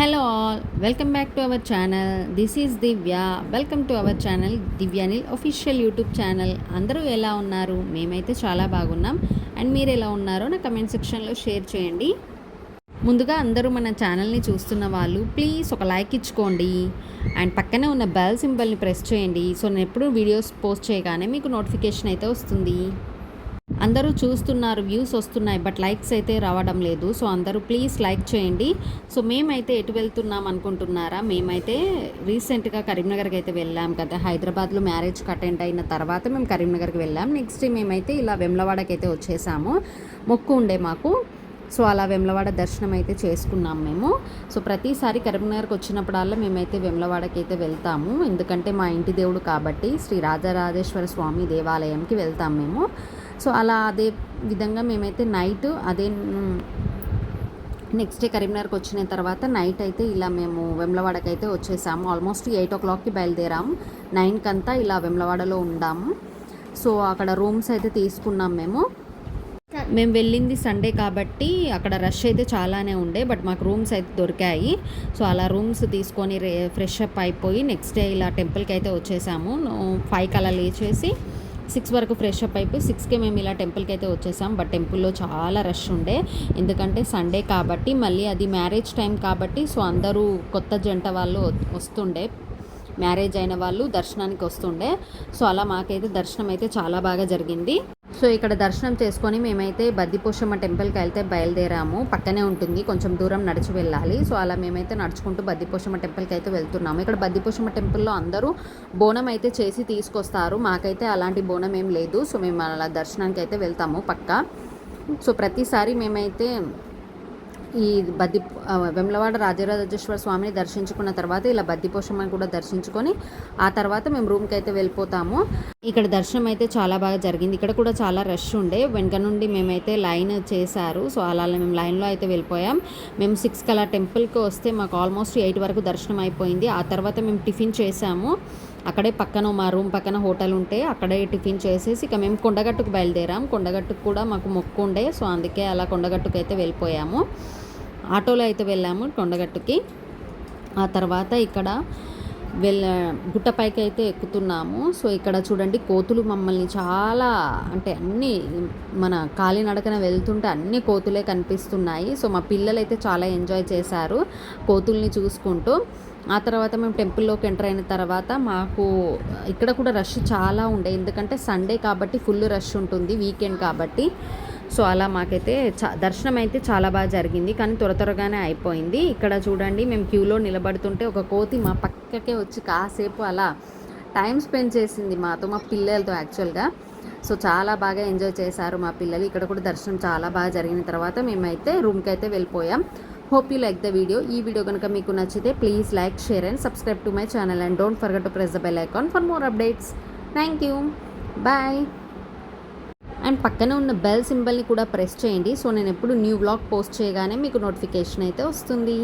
Hello all welcome back to our channel this is Divya welcome to our channel Divyanil official YouTube channel అందరూ ఎలా ఉన్నారు? మేమైతే చాలా బాగున్నాం. అండ్ మీరు ఎలా ఉన్నారో నా కమెంట్ సెక్షన్లో షేర్ చేయండి. ముందుగా అందరూ మన ఛానల్ని చూస్తున్న వాళ్ళు ప్లీజ్ ఒక లైక్ ఇచ్చుకోండి. అండ్ పక్కనే ఉన్న బెల్ సింబల్ని ప్రెస్ చేయండి. సో నేను ఎప్పుడు వీడియోస్ పోస్ట్ చేయగానే మీకు నోటిఫికేషన్ అయితే వస్తుంది. అందరూ చూస్తున్నారు వ్యూస్ వస్తున్నాయి బట్ లైక్స్ అయితే రావడం లేదు. సో అందరూ ప్లీజ్ లైక్ చేయండి. సో మేమైతే ఎటు వెళ్తున్నాం అనుకుంటున్నారా? మేమైతే రీసెంట్గా కరీంనగర్కి అయితే వెళ్ళాం కదా. హైదరాబాద్లో మ్యారేజ్ అటెండ్ అయిన తర్వాత మేము కరీంనగర్కి వెళ్ళాం. నెక్స్ట్ మేమైతే ఇలా వెమ్లవాడకి అయితే వచ్చేసాము. మొక్కు ఉండే మాకు. సో అలా వెమ్లవాడ దర్శనం అయితే చేసుకున్నాం మేము. సో ప్రతిసారి కరీంనగర్కి వచ్చినప్పుడల్లా మేమైతే వెమ్లవాడకి అయితే వెళ్తాము. ఎందుకంటే మా ఇంటి దేవుడు కాబట్టి శ్రీ రాజరాజేశ్వర స్వామి దేవాలయంకి వెళ్తాం మేము. సో అలా అదే విధంగా మేమైతే నైట్ అదే నెక్స్ట్ డే కరీంనగర్కి వచ్చిన తర్వాత నైట్ అయితే ఇలా మేము వెమ్లవాడకి అయితే వచ్చేసాము. ఆల్మోస్ట్ ఎయిట్ ఓ క్లాక్కి బయలుదేరాము నైన్కి అంతా ఇలా వెమ్లవాడలో ఉండాము. సో అక్కడ రూమ్స్ అయితే తీసుకున్నాం మేము. మేము వెళ్ళింది సండే కాబట్టి అక్కడ రష్ అయితే చాలానే ఉండే బట్ మాకు రూమ్స్ అయితే దొరికాయి. సో అలా రూమ్స్ తీసుకొని రే ఫ్రెష్ అప్ అయిపోయి నెక్స్ట్ డే ఇలా టెంపుల్కి అయితే వచ్చేసాము. ఫైవ్కి అలా లేచేసి సిక్స్ వరకు ఫ్రెష్ అప్ అయిపోయి సిక్స్కి మేము ఇలా టెంపుల్కి అయితే వచ్చేసాం. బట్ టెంపుల్లో చాలా రష్ ఉండే. ఎందుకంటే సండే కాబట్టి మళ్ళీ అది మ్యారేజ్ టైం కాబట్టి సో అందరూ కొత్త జంట వాళ్ళు వస్తుండే. మ్యారేజ్ అయిన వాళ్ళు దర్శనానికి వస్తుండే. సో అలా మాకైతే దర్శనం అయితే చాలా బాగా జరిగింది. సో ఇక్కడ దర్శనం చేసుకొని మేమైతే బద్దిపోషమ్మ టెంపుల్కి వెళ్తే బయలుదేరాము. పక్కనే ఉంటుంది కొంచెం దూరం నడిచి వెళ్ళాలి. సో అలా మేమైతే నడుచుకుంటూ బద్దిపోషమ్మ టెంపుల్కి అయితే వెళ్తున్నాము. ఇక్కడ బద్దిపోషమ్మ టెంపుల్లో అందరూ బోనం అయితే చేసి తీసుకొస్తారు. మాకైతే అలాంటి బోనం ఏం లేదు. సో మేము అలా దర్శనానికి అయితే వెళ్తాము పక్క. సో ప్రతిసారి మేమైతే ఈ బద్ది వెమ్లవాడ రాజరాజేశ్వర స్వామిని దర్శించుకున్న తర్వాత ఇలా బద్దిపోషమ్మని కూడా దర్శించుకొని ఆ తర్వాత మేము రూమ్కి అయితే వెళ్ళిపోతాము. ఇక్కడ దర్శనం అయితే చాలా బాగా జరిగింది. ఇక్కడ కూడా చాలా రష్ ఉండే. వెనక నుండి మేమైతే లైన్ చేశారు. సో అలా మేము లైన్లో అయితే వెళ్ళిపోయాం. మేము సిక్స్ కలా టెంపుల్కి వస్తే మాకు ఆల్మోస్ట్ ఎయిట్ వరకు దర్శనం అయిపోయింది. ఆ తర్వాత మేము టిఫిన్ చేసాము అక్కడే పక్కన మా రూమ్ పక్కన హోటల్ ఉంటే అక్కడే టిఫిన్ చేసేసి ఇక మేము కొండగట్టుకు బయలుదేరాం. కొండగట్టుకు కూడా మాకు మొక్కు ఉండే సో అందుకే అలా కొండగట్టుకు అయితే వెళ్ళిపోయాము. ఆటోలో అయితే వెళ్ళాము కొండగట్టుకి. ఆ తర్వాత ఇక్కడ వెళ్ళ గుట్టపైకి అయితే ఎక్కుతున్నాము. సో ఇక్కడ చూడండి కోతులు మమ్మల్ని చాలా అంటే అన్నీ మన కాలినడకన వెళ్తుంటే అన్ని కోతులే కనిపిస్తున్నాయి. సో మా పిల్లలు అయితే చాలా ఎంజాయ్ చేశారు కోతుల్ని చూసుకుంటూ. ఆ తర్వాత మేము టెంపుల్లోకి ఎంటర్ అయిన తర్వాత మాకు ఇక్కడ కూడా రష్ చాలా ఉండే. ఎందుకంటే సండే కాబట్టి ఫుల్ రష్ ఉంటుంది వీకెండ్ కాబట్టి. సో అలా మాకైతే దర్శనం అయితే చాలా బాగా జరిగింది. కానీ త్వర త్వరగానే అయిపోయింది. ఇక్కడ చూడండి మేము క్యూలో నిలబడుతుంటే ఒక కోతి మా పక్కకే వచ్చి కాసేపు అలా టైం స్పెండ్ చేసింది మాతో మా పిల్లలతో యాక్చువల్గా. సో చాలా బాగా ఎంజాయ్ చేశారు మా పిల్లలు. ఇక్కడ కూడా దర్శనం చాలా బాగా జరిగిన తర్వాత మేమైతే రూమ్కి అయితే వెళ్ళిపోయాం. Hope you like the video. ఈ వీడియో కనుక మీకు నచ్చితే please like share and subscribe to my channel. And don't forget to press the bell icon for more updates. Thank you bye. And పక్కనే ఉన్న బెల్ సింబల్ని కూడా ప్రెస్ చేయండి. So నేను ఎప్పుడు న్యూ బ్లాగ్ పోస్ట్ చేయగానే మీకు నోటిఫికేషన్ అయితే వస్తుంది.